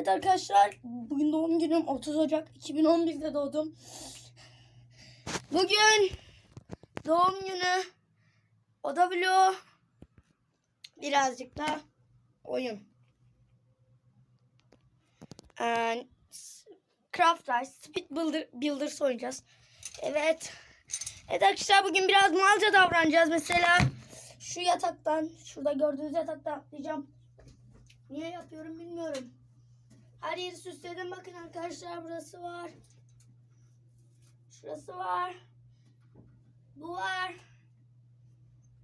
Evet arkadaşlar bugün doğum günüm 30 Ocak 2011'de doğdum. Bugün doğum günü oda vlogu birazcık da oyun. Ee, Craft Speed Builder, Builders oynayacağız. Evet. Evet arkadaşlar bugün biraz malca davranacağız. Mesela şu yataktan, şurada gördüğünüz yataktan atlayacağım. Niye yapıyorum bilmiyorum. Her yeri süsledim. Bakın arkadaşlar burası var. Şurası var. Bu var.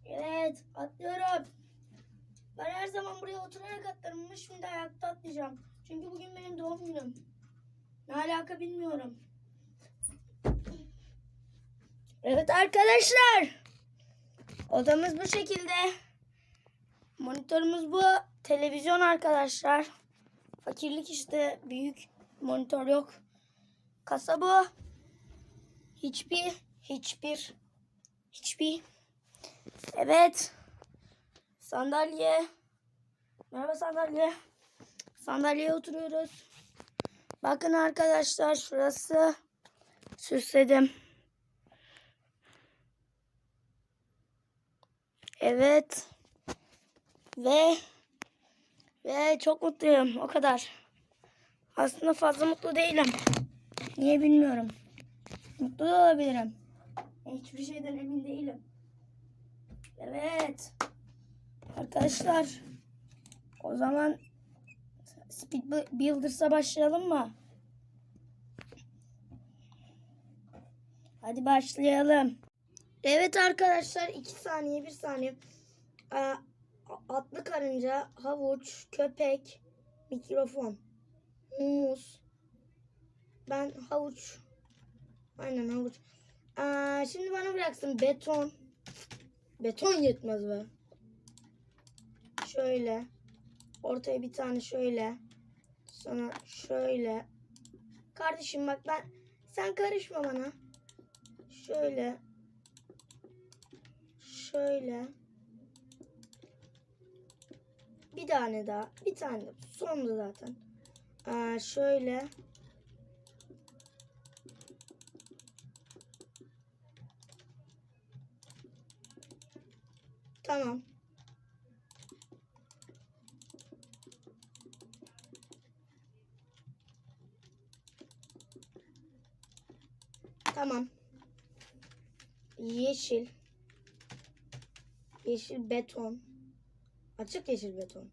Evet atlıyorum. Ben her zaman buraya oturarak atlarım ama şimdi ayakta atlayacağım. Çünkü bugün benim doğum günüm. Ne alaka bilmiyorum. Evet arkadaşlar. Odamız bu şekilde. Monitörümüz bu. Televizyon arkadaşlar. Fakirlik işte. Büyük monitör yok. Kasa bu. Hiçbir, hiçbir, hiçbir. Evet. Sandalye. Merhaba sandalye. Sandalyeye oturuyoruz. Bakın arkadaşlar şurası süsledim. Evet. Ve ve çok mutluyum. O kadar. Aslında fazla mutlu değilim. Niye bilmiyorum. Mutlu da olabilirim. Hiçbir şeyden emin değilim. Evet. Arkadaşlar. O zaman Speed Builders'a başlayalım mı? Hadi başlayalım. Evet arkadaşlar 2 saniye 1 saniye. Ee, atlı karınca, havuç, köpek, mikrofon, muz. Ben havuç. Aynen havuç. Ee, şimdi bana bıraksın beton. Beton yetmez be. Şöyle. Ortaya bir tane şöyle. Sonra şöyle. Kardeşim bak ben sen karışma bana. Şöyle. Şöyle. Bir tane daha. Bir tane. Sondu zaten. Aa, şöyle. Tamam. Tamam. Yeşil. Yeşil beton. Açık yeşil beton.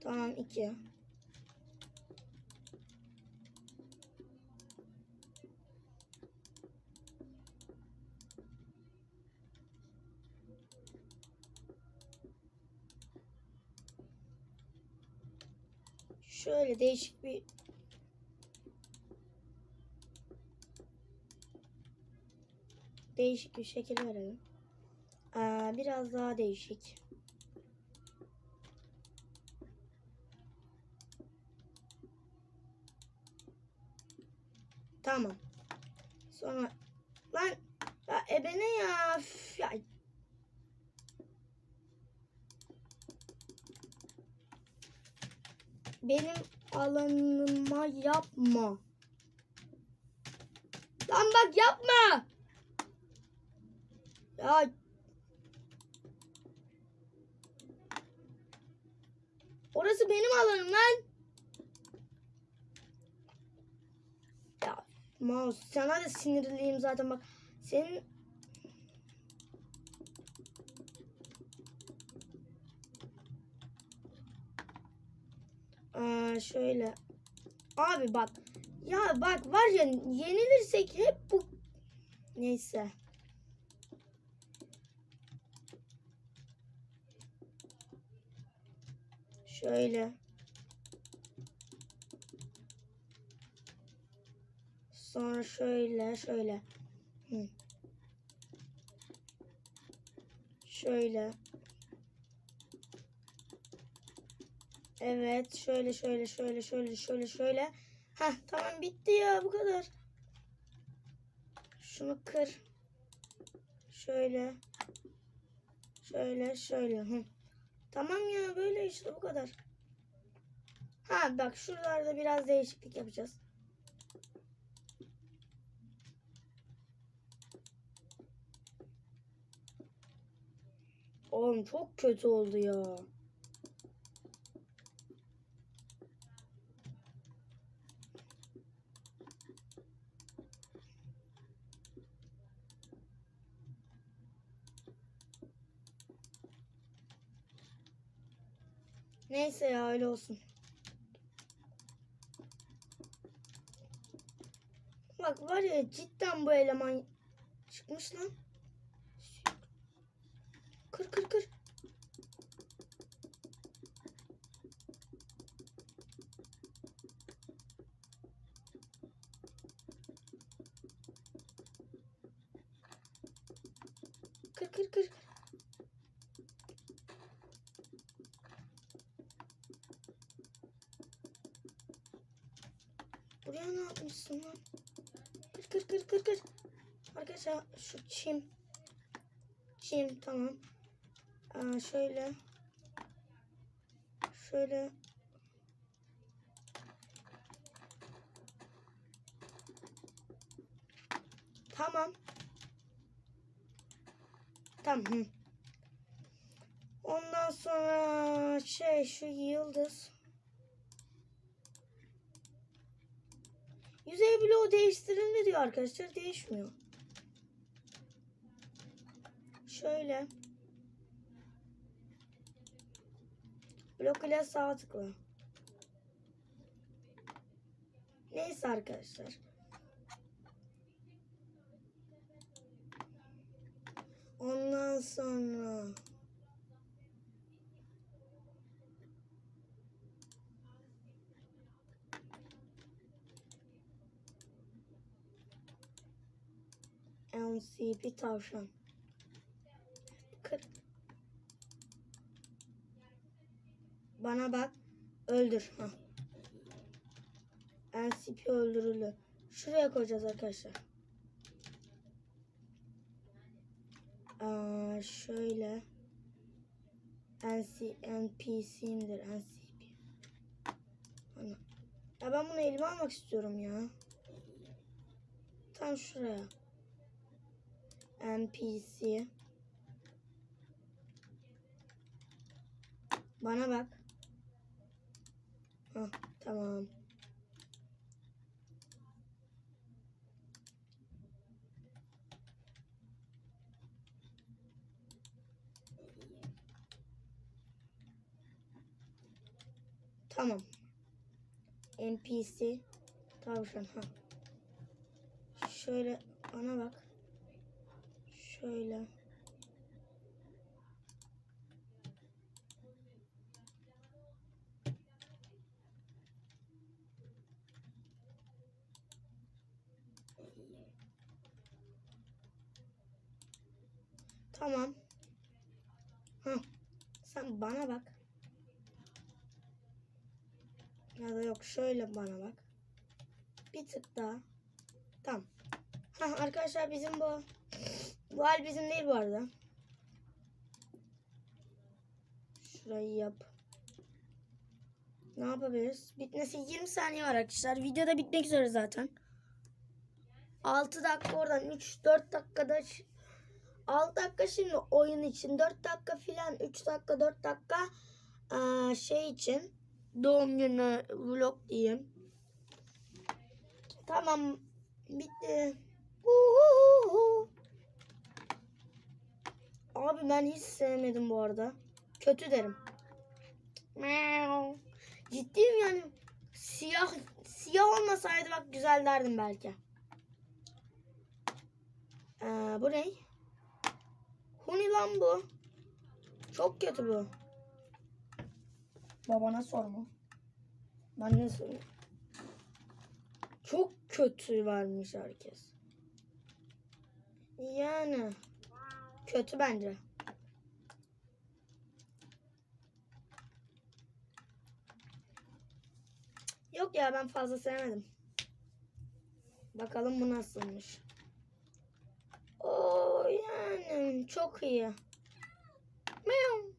Tamam iki. Şöyle değişik bir değişik bir şekil verelim. Aa, biraz daha değişik. Tamam. Sonra lan ya ebene ya. Üf, ya. Benim alanıma yapma. Lan bak yapma. Ya Orası benim alanım lan. Ya mouse sana da sinirliyim zaten bak. Senin Aa, şöyle. Abi bak. Ya bak var ya yenilirsek hep bu neyse. Şöyle. Sonra şöyle, şöyle. Hı. Şöyle. Evet, şöyle, şöyle, şöyle, şöyle, şöyle, şöyle. Heh, tamam bitti ya bu kadar. Şunu kır. Şöyle. Şöyle şöyle. Hı. Tamam ya böyle işte bu kadar. Ha bak şuralarda biraz değişiklik yapacağız. Oğlum çok kötü oldu ya. Neyse ya öyle olsun. Bak var ya cidden bu eleman çıkmış lan. Kır kır kır. Kır kır kır. Buraya ne yapmışsın lan? Kır kır kır kır kır. Arkadaşlar şu çim. Çim tamam. Aa, şöyle. Şöyle. Tamam. Tamam. Ondan sonra şey şu yıldız. Yüzey bloğu değiştirildi diyor arkadaşlar. Değişmiyor. Şöyle. Blok ile sağ tıkla. Neyse arkadaşlar. Ondan sonra LCP tavşan. Bana bak. Öldür. Ha. LCP öldürüldü. Şuraya koyacağız arkadaşlar. Şöyle. NC, NPC'mdir. NCP. Ana. Ya ben bunu elime almak istiyorum ya. Tam şuraya. NPC. Bana bak. Hah, tamam. Tamam. NPC tavşan ha. Şöyle bana bak. Şöyle. Tamam. Hah. Sen bana bak. Ya da yok şöyle bana bak. Bir tık daha. Tamam. Hah arkadaşlar bizim bu bu hal bizim değil bu arada. Şurayı yap. Ne yapabiliriz? Bitmesi 20 saniye var arkadaşlar. Videoda bitmek üzere zaten. 6 dakika oradan 3 4 dakikada 6 dakika şimdi oyun için 4 dakika filan 3 dakika 4 dakika şey için doğum günü vlog diyeyim. Tamam bitti. Uhuhu. Abi ben hiç sevmedim bu arada. Kötü derim. Ciddiyim yani. Siyah siyah olmasaydı bak güzel derdim belki. Ee, bu ne? Huni lan bu. Çok kötü bu. Babana sorma. Ben ne sorayım? Çok kötü vermiş herkes. Yani kötü bence. Yok ya ben fazla sevmedim. Bakalım bu nasılmış. Oo yani çok iyi. Meow.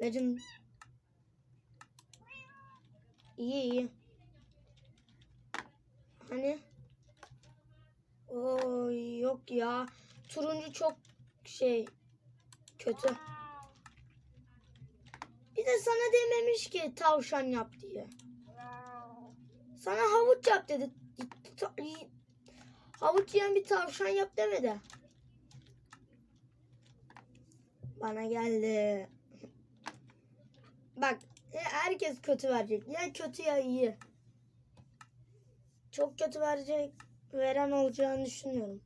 Legend. İyi iyi. Hani? Oy yok ya. Turuncu çok şey kötü. Bir de sana dememiş ki tavşan yap diye. Sana havuç yap dedi. Havuç yiyen bir tavşan yap demedi. Bana geldi. Bak herkes kötü verecek. Ya kötü ya iyi. Çok kötü verecek veren olacağını düşünüyorum.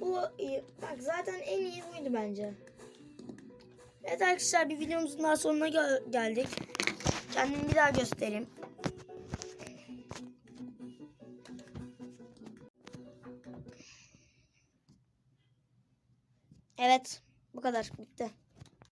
Bu iyi. Bak zaten en iyi buydu bence. Evet arkadaşlar bir videomuzun daha sonuna gel- geldik. Kendimi bir daha göstereyim. Evet bu kadar bitti.